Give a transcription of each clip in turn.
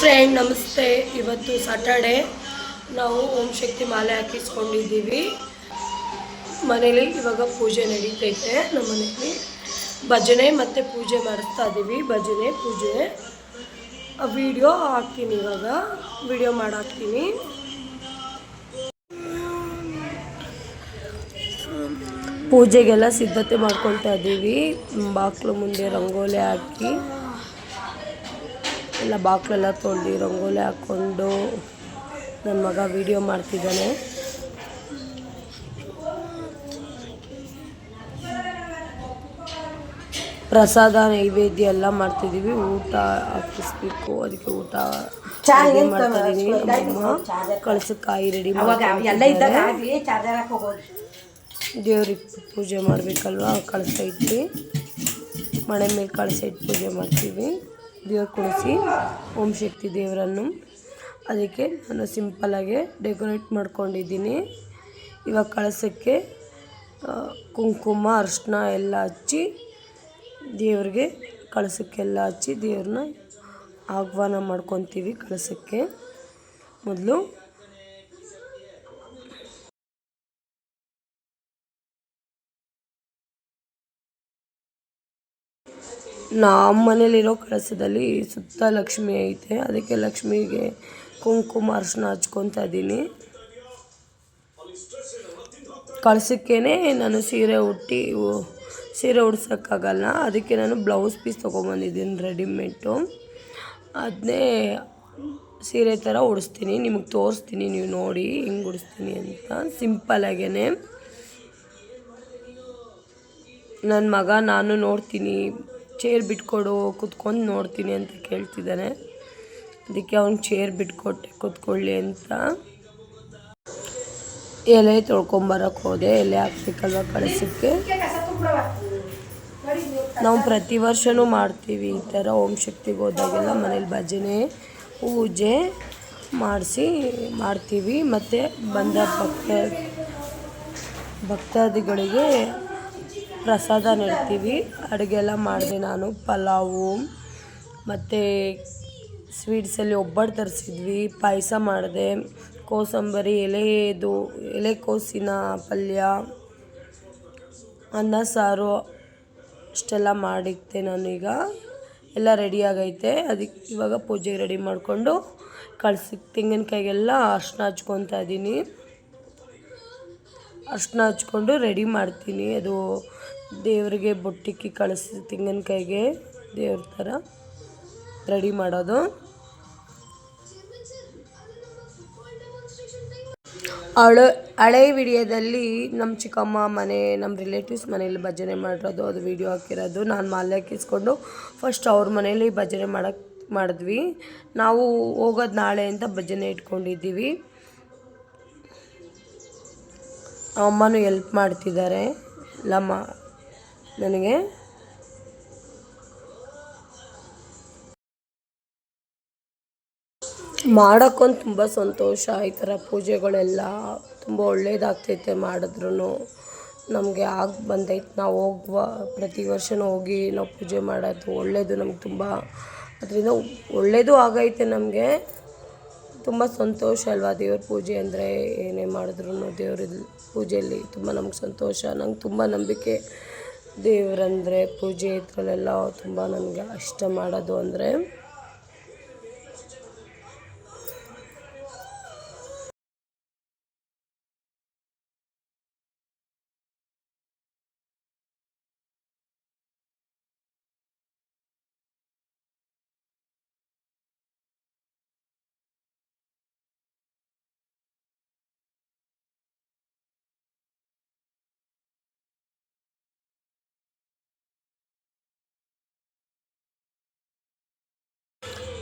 Friend, ನಮಸ್ತೆ. ಇವತ್ತು Saturday ನಾವು ಓಂ ಶಕ್ತಿ ಮಾಲೆ ಹಾಕಿಸ್ಕೊಂಡಿದ್ದೀವಿ. ಮನೇಲಿ ಇವಾಗ ಪೂಜೆ ನಡೀತೈತೆ. ನಮ್ಮ ಮನೇಲಿ ಭಜನೆ ಮತ್ತು ಪೂಜೆ ಮಾಡಿಸ್ತಾ ಇದ್ದೀವಿ ಭಜನೆ, ಪೂಜೆ. ವಿಡಿಯೋ ಹಾಕ್ತೀನಿ ಇವಾಗ. ವಿಡಿಯೋ ಮಾಡಾಕ್ತೀನಿ. ಪೂಜೆಗೆಲ್ಲ ಸಿದ್ಧತೆ ಮಾಡ್ಕೊಳ್ತಾ ಇದ್ದೀವಿ ಬಾಕ್ಲು ಮುಂದೆ ರಂಗೋಲಿ ಹಾಕಿ. ಎಲ್ಲ ಬಾಕ್ಲೆಲ್ಲ ತೊಳೆದು ರಂಗೋಲಿ ಹಾಕ್ಕೊಂಡು ನನ್ನ ಮಗ ವಿಡಿಯೋ ಮಾಡ್ತಿದ್ದಾನೆ. ಪ್ರಸಾದ ನೈವೇದ್ಯ ಎಲ್ಲ ಮಾಡ್ತಿದ್ದೀವಿ ಊಟ ಹಾಕಿಸ್ಬೇಕು. ಅದಕ್ಕೆ ಊಟ ಮಾಡ್ತಾಯಿದ್ದೀವಿ ಕಳಸಕ್ಕಾಯಿ ರೆಡಿ ದೇವ್ರಿಗೆ ಪೂಜೆ ಮಾಡಬೇಕಲ್ವಾ? ಕಳಸ ಇಟ್ಟು ಮನೆ ಮೇಲೆ ಕಳಸ ಇಟ್ಟು ಪೂಜೆ ಮಾಡ್ತೀವಿ. ದೇವ್ರು ಕೊಡಿಸಿ ಓಂ ಶಕ್ತಿ ದೇವರನ್ನು. ಅದಕ್ಕೆ ನಾನು ಸಿಂಪಲಾಗೆ ಡೆಕೋರೇಟ್ ಮಾಡ್ಕೊಂಡಿದ್ದೀನಿ. ಇವಾಗ ಕಳಸಕ್ಕೆ ಕುಂಕುಮ ಅರಿಶಿನ ಎಲ್ಲ ಹಚ್ಚಿ ದೇವ್ರಿಗೆ ಕಳಸಕ್ಕೆಲ್ಲ ಹಚ್ಚಿ ದೇವ್ರನ್ನ ಆಹ್ವಾನ ಮಾಡ್ಕೊತೀವಿ ಕಳಸಕ್ಕೆ. ಮೊದಲು ನಮ್ಮ ಮನೇಲಿರೋ ಕಳಸದಲ್ಲಿ ಸುತ್ತ ಲಕ್ಷ್ಮಿ ಐತೆ. ಅದಕ್ಕೆ ಲಕ್ಷ್ಮಿಗೆ ಕುಂಕುಮ ಅರ್ಶನ ಹಚ್ಕೊತಾ ಇದ್ದೀನಿ. ಕಳಸಕ್ಕೇ ನಾನು ಸೀರೆ ಉಟ್ಟಿ ಸೀರೆ ಉಡ್ಸೋಕ್ಕಾಗಲ್ಲ. ಅದಕ್ಕೆ ನಾನು ಬ್ಲೌಸ್ ಪೀಸ್ ತೊಗೊಂಬಂದಿದ್ದೀನಿ, ರೆಡಿಮೇಡು. ಅದನ್ನೇ ಸೀರೆ ಥರ ಉಡಿಸ್ತೀನಿ. ನಿಮಗೆ ತೋರಿಸ್ತೀನಿ, ನೀವು ನೋಡಿ ಹಿಂಗೆ ಉಡಿಸ್ತೀನಿ ಅಂತ. ಸಿಂಪಲಾಗೇ ನನ್ನ ಮಗ, ನಾನು ನೋಡ್ತೀನಿ. ಚೇರ್ ಬಿಟ್ಕೊಡು, ಕುತ್ಕೊಂಡು ನೋಡ್ತೀನಿ ಅಂತ ಕೇಳ್ತಿದ್ದಾನೆ ಅದಕ್ಕೆ ಅವ್ನು ಚೇರ್ ಬಿಟ್ಕೊಟ್ಟೆ, ಕುತ್ಕೊಳ್ಳಿ ಅಂತ. ಎಲೆ ತೊಳ್ಕೊಂಬರಕ್ಕೆ ಹೋದೆ, ಎಲೆ ಹಾಕ್ಬೇಕಲ್ವ ಕಳಿಸಕ್ಕೆ. ನಾವು ಪ್ರತಿ ವರ್ಷವೂ ಮಾಡ್ತೀವಿ ಈ ಥರ ಓಂ ಶಕ್ತಿಗೆ ಹೋದಾಗೆಲ್ಲ ಮನೇಲಿ ಭಜನೆ, ಪೂಜೆ ಮಾಡಿಸಿ ಮಾಡ್ತೀವಿ. ಮತ್ತು ಬಂದ ಭಕ್ತ, ಭಕ್ತಾದಿಗಳಿಗೆ ಪ್ರಸಾದ ನೆಡ್ತೀವಿ. ಅಡುಗೆ ಎಲ್ಲ ಮಾಡಿದೆ ನಾನು. ಪಲಾವು, ಮತ್ತು ಸ್ವೀಟ್ಸಲ್ಲಿ ಒಬ್ಬಟ್ಟು ತರಿಸಿದ್ವಿ. ಪಾಯಸ ಮಾಡಿದೆ. ಕೋಸಂಬರಿ ಎಲೆದು ಎಲೆಕೋಸಿನ ಪಲ್ಯ, ಅನ್ನ, ಸಾರು ಅಷ್ಟೆಲ್ಲ ಮಾಡಿದ್ದೆ ನಾನೀಗ ಎಲ್ಲ ರೆಡಿ ಆಗೈತೆ. ಅದಕ್ಕೆ ಇವಾಗ ಪೂಜೆಗೆ ರೆಡಿ ಮಾಡಿಕೊಂಡು ಕಳ್ಸಿ ತೆಂಗಿನಕಾಯಿಗೆಲ್ಲ ಅರ್ಶಿನ ಹಚ್ಕೊತಾ ಇದ್ದೀನಿ. ಅರ್ಶಿನ ಹಚ್ಕೊಂಡು ರೆಡಿ ಮಾಡ್ತೀನಿ. ಅದು ದೇವರಿಗೆ ಬೊಟ್ಟಿಕ್ಕಿ ಕಳಿಸಿ ತೆಂಗಿನಕಾಯಿಗೆ, ದೇವ್ರ ಥರ ರೆಡಿ ಮಾಡೋದು. ಹಳೆ ಹಳೆ ವಿಡಿಯೋದಲ್ಲಿ ನಮ್ಮ ಚಿಕ್ಕಮ್ಮ ಮನೆ, ನಮ್ಮ ರಿಲೇಟಿವ್ಸ್ ಮನೇಲಿ ಭಜನೆ ಮಾಡಿರೋದು, ಅದು ವಿಡಿಯೋ ಹಾಕಿರೋದು. ನಾನು ಮಾಲೆ ಹಾಕಿಸ್ಕೊಂಡು ಫಸ್ಟ್ ಅವ್ರ ಮನೇಲಿ ಭಜನೆ ಮಾಡಕ್ಕೆ ಮಾಡಿದ್ವಿ. ನಾವು ಹೋಗೋದು ನಾಳೆ ಅಂತ ಭಜನೆ ಇಟ್ಕೊಂಡಿದ್ದೀವಿ. ಅಮ್ಮನೂ ಎಲ್ಪ್ ಮಾಡ್ತಿದ್ದಾರೆ. ಲಮ್ಮ, ನನಗೆ. ಮಾಡೋಕ್ಕೊಂದು ತುಂಬ ಸಂತೋಷ ಈ ಥರ ಪೂಜೆಗಳೆಲ್ಲ. ತುಂಬ ಒಳ್ಳೇದಾಗ್ತೈತೆ ಮಾಡಿದ್ರು ನಮಗೆ ಆಗ ಬಂದೈತೆ. ನಾವು ಹೋಗುವ, ಪ್ರತಿ ವರ್ಷನೂ ಹೋಗಿ ನಾವು ಪೂಜೆ ಮಾಡೋದು ಒಳ್ಳೆಯದು ನಮ್ಗೆ ತುಂಬ. ಅದರಿಂದ ಒಳ್ಳೆಯದು ಆಗೈತೆ ನಮಗೆ. ತುಂಬ ಸಂತೋಷ ಅಲ್ವಾ ದೇವ್ರ ಪೂಜೆ ಅಂದರೆ ಏನೇ ಮಾಡಿದ್ರು ದೇವ್ರ ಪೂಜೆಯಲ್ಲಿ ತುಂಬ ನಮ್ಗೆ ಸಂತೋಷ, ನಂಗೆ ತುಂಬ ನಂಬಿಕೆ. ದೇವರಂದರೆ ಪೂಜೆ ಇದ್ರಲ್ಲೆಲ್ಲ ತುಂಬ ನನಗೆ ಇಷ್ಟ ಮಾಡೋದು ಅಂದರೆ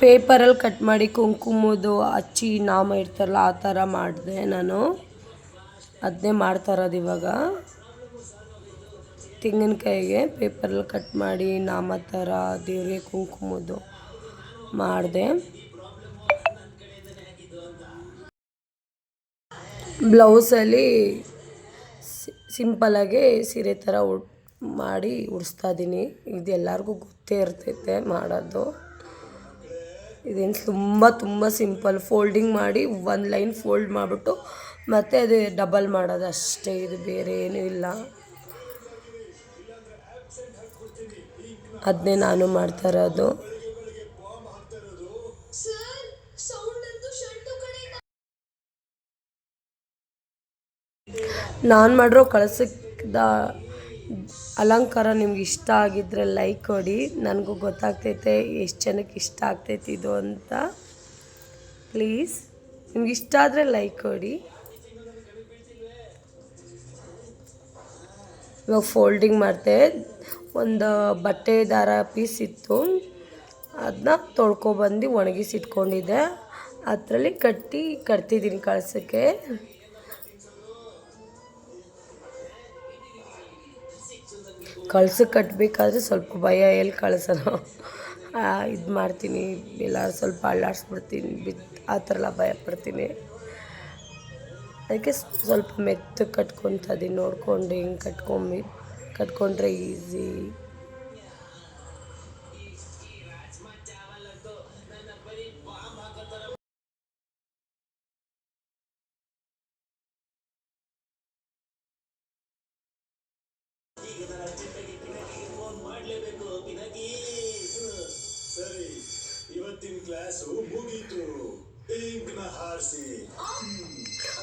ಪೇಪರಲ್ಲಿ ಕಟ್ ಮಾಡಿ ಕುಂಕುಮದ್ದು ಹಚ್ಚಿ ನಾಮ ಇರ್ತಾರಲ್ಲ ಆ ಥರ ಮಾಡಿದೆ ನಾನು. ಅದನ್ನೇ ಮಾಡ್ತಾ ಇರೋದು ಇವಾಗ. ತೆಂಗಿನಕಾಯಿಗೆ ಪೇಪರಲ್ಲಿ ಕಟ್ ಮಾಡಿ ನಾಮ ಥರ ದೇವ್ರಿಗೆ ಕುಂಕುಮದ್ದು ಮಾಡಿದೆ. ಬ್ಲೌಸಲ್ಲಿ ಸಿಂಪಲಾಗಿ ಸೀರೆ ಥರ ಉಡ್, ಮಾಡಿ ಉಡಿಸ್ತಾ ಇದ್ದೀನಿ ಇದು ಎಲ್ಲರಿಗೂ ಗೊತ್ತೇ ಇರ್ತೈತೆ ಮಾಡೋದು. ಇದೇನು ತುಂಬ ತುಂಬ ಸಿಂಪಲ್. ಫೋಲ್ಡಿಂಗ್ ಮಾಡಿ ಒಂದು ಲೈನ್ ಫೋಲ್ಡ್ ಮಾಡಿಬಿಟ್ಟು ಮತ್ತು ಅದು ಡಬಲ್ ಮಾಡೋದು ಅಷ್ಟೇ. ಇದು ಬೇರೆ ಏನೂ ಇಲ್ಲ. ಅದನ್ನೇ ನಾನು ಮಾಡ್ತಾ ಇರೋದು. ನಾನು ಮಾಡಿರೋ ಕಳಸದ ಅಲಂಕಾರ ನಿಮ್ಗೆ ಇಷ್ಟ ಆಗಿದ್ರೆ ಲೈಕ್ ಕೊಡಿ. ನನಗೂ ಗೊತ್ತಾಗ್ತೈತೆ ಎಷ್ಟು ಜನಕ್ಕೆ ಇಷ್ಟ ಆಗ್ತೈತಿ ಇದು ಅಂತ. ಪ್ಲೀಸ್ ನಿಮ್ಗೆ ಇಷ್ಟ ಆದರೆ ಲೈಕ್ ಕೊಡಿ. ಇವಾಗ ಫೋಲ್ಡಿಂಗ್ ಮಾಡಿದೆ. ಒಂದು ಬಟ್ಟೆ ದಾರ ಪೀಸ್ ಇತ್ತು. ಅದನ್ನ ತೊಳ್ಕೊಬಂದು ಒಣಗಿಸಿ ಇಟ್ಕೊಂಡಿದ್ದೆ ಅದರಲ್ಲಿ ಕಟ್ಟಿ ಕಟ್ತಿದ್ದೀನಿ ಕಳ್ಸೋಕ್ಕೆ. ಕಳ್ಸಕ್ಕೆ ಕಟ್ಟಬೇಕಾದ್ರೆ ಸ್ವಲ್ಪ ಭಯ ಎಲ್ಲಿ ಕಳ್ಸೋಣ ಇದು ಮಾಡ್ತೀನಿ. ಎಲ್ಲ ಸ್ವಲ್ಪ ಅಳ್ಳಾಡ್ಸ್ಬಿಡ್ತೀನಿ ಬಿದ್ದು ಆ ಥರ ಎಲ್ಲ ಭಯ ಪಡ್ತೀನಿ ಅದಕ್ಕೆ ಸ್ವಲ್ಪ ಮೆತ್ತಗೆ ಕಟ್ಕೊತ ಇದೀನಿ. ನೋಡ್ಕೊಂಡು ಹಿಂಗೆ ಕಟ್ಕೊಂಬಿ, ಕಟ್ಕೊಂಡ್ರೆ ಈಸಿ. ಸರಿ, ಇವತ್ತಿನ ಕ್ಲಾಸು ಮುಗೀತು.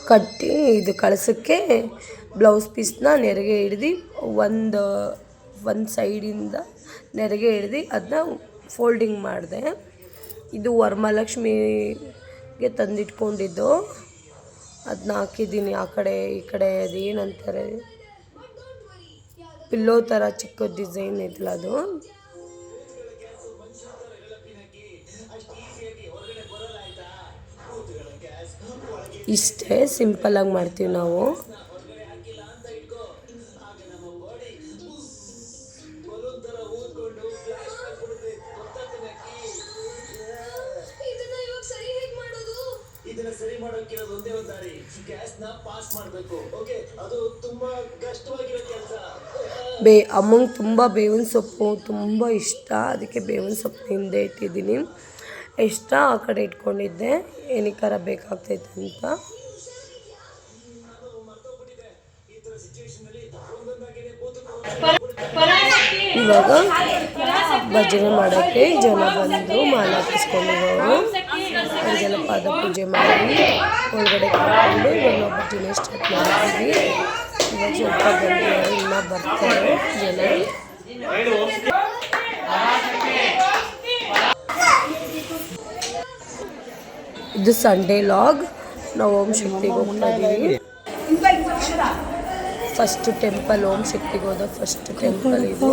ಕಟ್ಟಿ ಇದು ಕಳಿಸೋಕ್ಕೆ ಬ್ಲೌಸ್ ಪೀಸ್ನ ನೆರಿಗೆ ಹಿಡ್ದು ಒಂದು ಒಂದು ಸೈಡಿಂದ ನೆರಿಗೆ ಹಿಡ್ದು ಅದನ್ನ ಫೋಲ್ಡಿಂಗ್ ಮಾಡಿದೆ. ಇದು ವರಮಹಾಲಕ್ಷ್ಮಿಗೆ ತಂದಿಟ್ಕೊಂಡಿದ್ದು. ಅದನ್ನ ಹಾಕಿದ್ದೀನಿ ಆ ಕಡೆ, ಈ ಕಡೆ ಅದು ಏನಂತಾರೆ ಪಿಲ್ಲೋ ಥರ ಚಿಕ್ಕ ಡಿಸೈನ್ ಐತಲ್ಲ ಅದು. ಇಷ್ಟೇ ಸಿಂಪಲ್ಲಾಗಿ ಮಾಡ್ತೀವಿ ನಾವು. ಮಾಡೋಕ್ಕಿರೋದು ಒಂದೇ ಒಂದು ದಾರಿ. ಗ್ಯಾಸ್ನ ಪಾಸ್ ಮಾಡ್ಬೇಕು. ಓಕೆ ಅದು ತುಂಬಾ ಕಷ್ಟವಾಗಿರೋ ಕೆಲಸ. ಬೇ, ಅಮ್ಮಂಗೆ ತುಂಬ ಬೇವಿನ ಸೊಪ್ಪು, ತುಂಬ ಇಷ್ಟ. ಅದಕ್ಕೆ ಬೇವಿನ ಸೊಪ್ಪು ಹಿಂದೆ ಇಟ್ಟಿದ್ದೀನಿ. ಇಷ್ಟ, ಆ ಕಡೆ ಇಟ್ಕೊಂಡಿದ್ದೆ. ಏನಕ್ಕಾರ ಬೇಕಾಗ್ತೈತೆ ಅಂತ. ಇವಾಗ ಭಜನೆ ಮಾಡೋಕ್ಕೆ ಜನ ಬಂದು ಮಾಲೆ ಹಾಕಿಸ್ಕೊಂಡಿರೋರು ಅವ್ರಿಗೆಲ್ಲ ಪಾದ ಪೂಜೆ ಮಾಡಿ ಒಳಗಡೆ ಕರ್ಕೊಂಡು ನಾವು ಭಜನೆ ಸ್ಟಾರ್ಟ್ ಮಾಡಿದ್ವಿ. ಇವಾಗ ಸ್ವಲ್ಪ ಬಂದಿದ್ದಾರೆ ಇನ್ನೂ ಬರ್ತಾರೆ ಜನ. ಇದು ಸಂಡೇ ಲಾಗ್ ನಾವು ಓಂ ಶಕ್ತಿಗೆ ಫಸ್ಟ್ ಟೆಂಪಲ್ ಓಂ ಶಕ್ತಿಗೆ ಹೋದ ಫಸ್ಟ್ ಟೆಂಪಲ್ ಇದು.